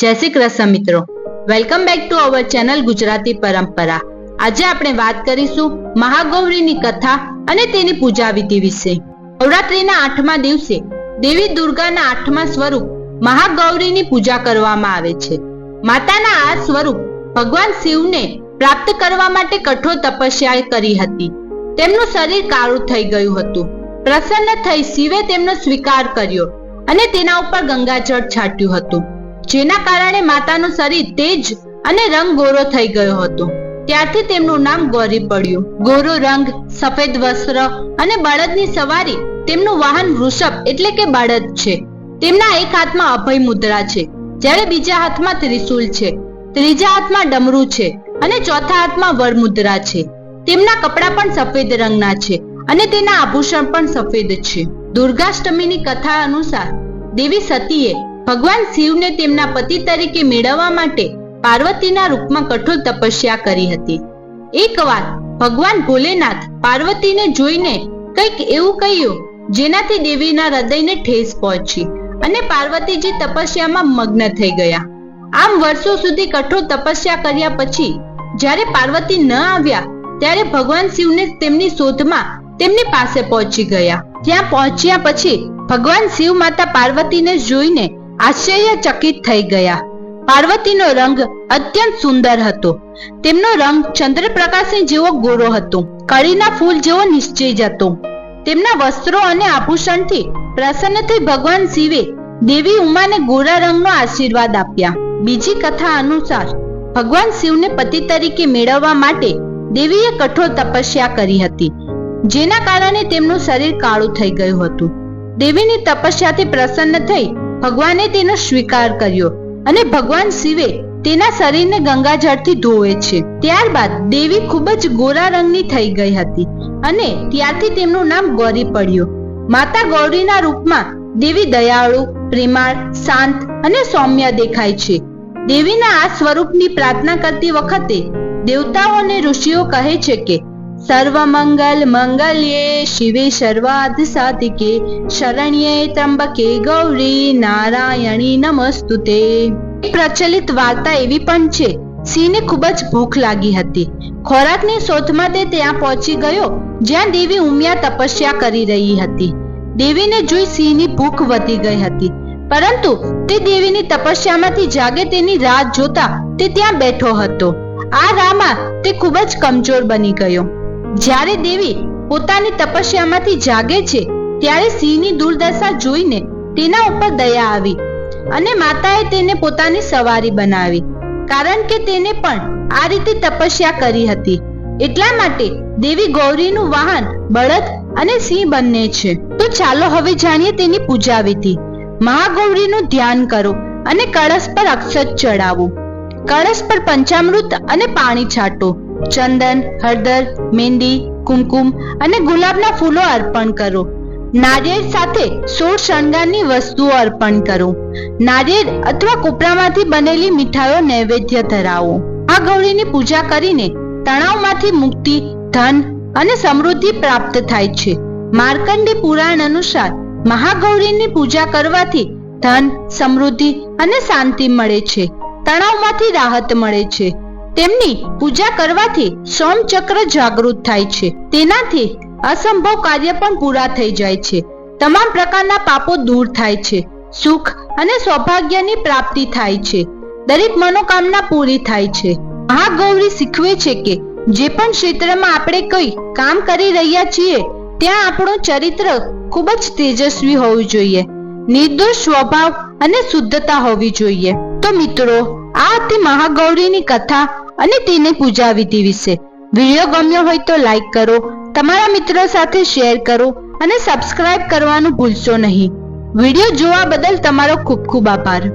જય શ્રી કૃષ્ણ મિત્રો. Welcome back to our channel Gujarati Parampara. આજે આપણે વાત કરીશું મહાગૌરીની કથા અને તેની પૂજા વિધિ વિશે. નવરાત્રીના આઠમા દિવસે દેવી દુર્ગાના આઠમા સ્વરૂપ મહાગૌરીની પૂજા કરવામાં આવે છે. માતાના આ સ્વરૂપ ભગવાન શિવને પ્રાપ્ત કરવા માટે કઠોર તપસ્યા કરી હતી. તેમનું શરીર કાળું થઈ ગયું હતું. પ્રસન્ન થઈ શિવે તેમનો સ્વીકાર કર્યો અને તેના ઉપર ગંગાજળ છાટ્યું હતું. જેના કારણે માતાનું શરીર તેજ અને રંગ ગોરો થઈ ગયો હતો. ત્યારથી તેમનું નામ ગૌરી પડ્યું. ગોરો રંગ, સફેદ વસ્ત્ર અને બળદની સવારી તેમનું વાહન વૃષભ એટલે કે બળદ છે. તેમના એક હાથમાં અભય મુદ્રા છે, જ્યારે બીજા હાથમાં ત્રિશૂલ છે. ત્રીજા હાથમાં ડમરું છે અને ચોથા હાથમાં વરમુદ્રા છે. તેમના કપડા પણ સફેદ રંગના છે અને તેના આભૂષણ પણ સફેદ છે. દુર્ગાષ્ટમીની કથા અનુસાર દેવી સતીએ ભગવાન શિવને તેમના પતિ તરીકે મેળવવા માટે પાર્વતીના રૂપમાં કઠોર તપસ્યા કરી હતી. એકવાર ભગવાન ભોલેનાથ પાર્વતીને જોઈને કંઈક એવું કહ્યું, જેનાથી દેવીના હૃદયને ઠેસ પહોંચી અને પાર્વતીજી તપસ્યામાં મગ્ન થઈ ગયા. આમ વર્ષો સુધી કઠોર તપસ્યા કર્યા પછી, જ્યારે પાર્વતી ન આવ્યા, ત્યારે ભગવાન શિવને તેમની શોધમાં તેમની પાસે પહોંચી ગયા. ત્યાં પહોંચ્યા પછી ભગવાન શિવ માતા પાર્વતીને જોઈને આશ્ચર્યચકિત થઈ ગયા. પાર્વતીનો રંગ અત્યંત સુંદર હતો. તેમનો રંગ ચંદ્રપ્રકાશની જેવો ગોરો હતો. કળીના ફૂલ જેવો નિશ્ચય હતો તેમના વસ્ત્રો અને આભૂષણથી પ્રસન્ન થઈ ભગવાન શિવે દેવી ઉમાને ગોરા રંગનો આશીર્વાદ આપ્યા. બીજી કથા અનુસાર, ભગવાન શિવને પતિ તરીકે મેળવવા માટે દેવીએ કઠોર તપસ્યા કરી હતી, જેના કારણે તેમનું શરીર કાળું થઈ ગયું હતું. દેવીની તપસ્યાથી પ્રસન્ન થઈ ભગવાને તેનો સ્વીકાર કર્યો અને ભગવાન શિવે તેના શરીરને ગંગાજળથી ધોવે છે. ત્યારબાદ દેવી ખૂબ જ ગોરા રંગની થઈ ગઈ હતી અને ત્યારથી તેમનું નામ ગૌરી પડ્યું. માતા ગૌરીના રૂપમાં દેવી દયાળુ, પ્રેમાળ, શાંત અને સૌમ્ય દેખાય છે. દેવીના આ સ્વરૂપની પ્રાર્થના કરતી વખતે દેવતાઓ અને ઋષિઓ કહે છે કે સર્વમંગલ મંગલ્યે શિવે સર્વાર્થ સાધિકે શરણ્યે ત્રંબકે ગૌરી નારાયણી નમસ્તુતે એક પ્રચલિત વાર્તા એવી પણ છે, સિંહને ખૂબ જ ભૂખ લાગી હતી. ખોરાકની શોધમાં તે ત્યાં પહોંચી ગયો, જ્યાં દેવી ઉમિયા તપસ્યા કરી રહી હતી. દેવીને જોઈ સિંહની ભૂખ વધી ગઈ હતી. પરંતુ તે દેવીની તપસ્યામાંથી જાગે તેની રાહ જોતા તે ત્યાં બેઠો હતો. આ રાહમાં તે ખૂબ જ કમજોર બની ગયો. જ્યારે દેવી પોતાની તપસ્યામાંથી જાગે છે, ત્યારે સિંહની દુર્દશા જોઈને તેના ઉપર દયા આવી અને માતાએ તેને પોતાની સવારી બનાવી. કારણ કે તેને પણ આ રીતે તપસ્યા કરી હતી. એટલા માટે દેવી ગૌરીનું વાહન, બળદ અને સિંહ બંને છે. તો ચાલો હવે જાણીએ તેની પૂજા વિધિ. મહાગૌરીનું ધ્યાન કરો અને કળશ પર અક્ષત ચડાવો કળશ પર પંચામૃત અને પાણી છાંટો. ચંદન, હળદર મહેંદી કુમકુમ અને ગુલાબના ફૂલો અર્પણ કરો. નારિયેળ સાથે સોળ શણગારની વસ્તુઓ અર્પણ કરો. નારિયેળ અથવા કોપરામાંથી બનેલી મીઠાઈઓ નૈવેદ્ય ધરાવો. આ ગૌરીની પૂજા કરીને તણાવમાંથી મુક્તિ, ધન અને સમૃદ્ધિ પ્રાપ્ત થાય છે. માર્કંડી પુરાણ અનુસાર મહાગૌરીની પૂજા કરવાથી ધન, સમૃદ્ધિ અને શાંતિ મળે છે. તણાવમાંથી રાહત મળે છે. તેમની પૂજા કરવાથી સોમચક્ર જાગૃત થાય છે. તેનાથી અસંભવ કાર્ય પણ પૂરા થઈ જાય છે. તમામ પ્રકારના પાપો દૂર થાય છે. સુખ અને સૌભાગ્યની પ્રાપ્તિ થાય છે. દરેક મનોકામના પૂરી થાય છે. મહાગૌરી શીખવે છે કે જે પણ ક્ષેત્રમાં આપણે કઈ કામ કરી રહ્યા છીએ, ત્યાં આપણું ચરિત્ર ખૂબ જ તેજસ્વી હોવું જોઈએ. નિર્દોષ સ્વભાવ અને શુદ્ધતા હોવી જોઈએ. તો મિત્રો, આ હતી મહાગૌરીની કથા. અને તેની પૂજા વિધિ વિશે. વીડિયો ગમ્યો હોય તો લાઈક કરો, તમારા મિત્રો સાથે શેર કરો અને સબસ્ક્રાઇબ કરવાનું ભૂલશો નહીં. વીડિયો જોવા બદલ તમારો ખૂબ ખૂબ આભાર.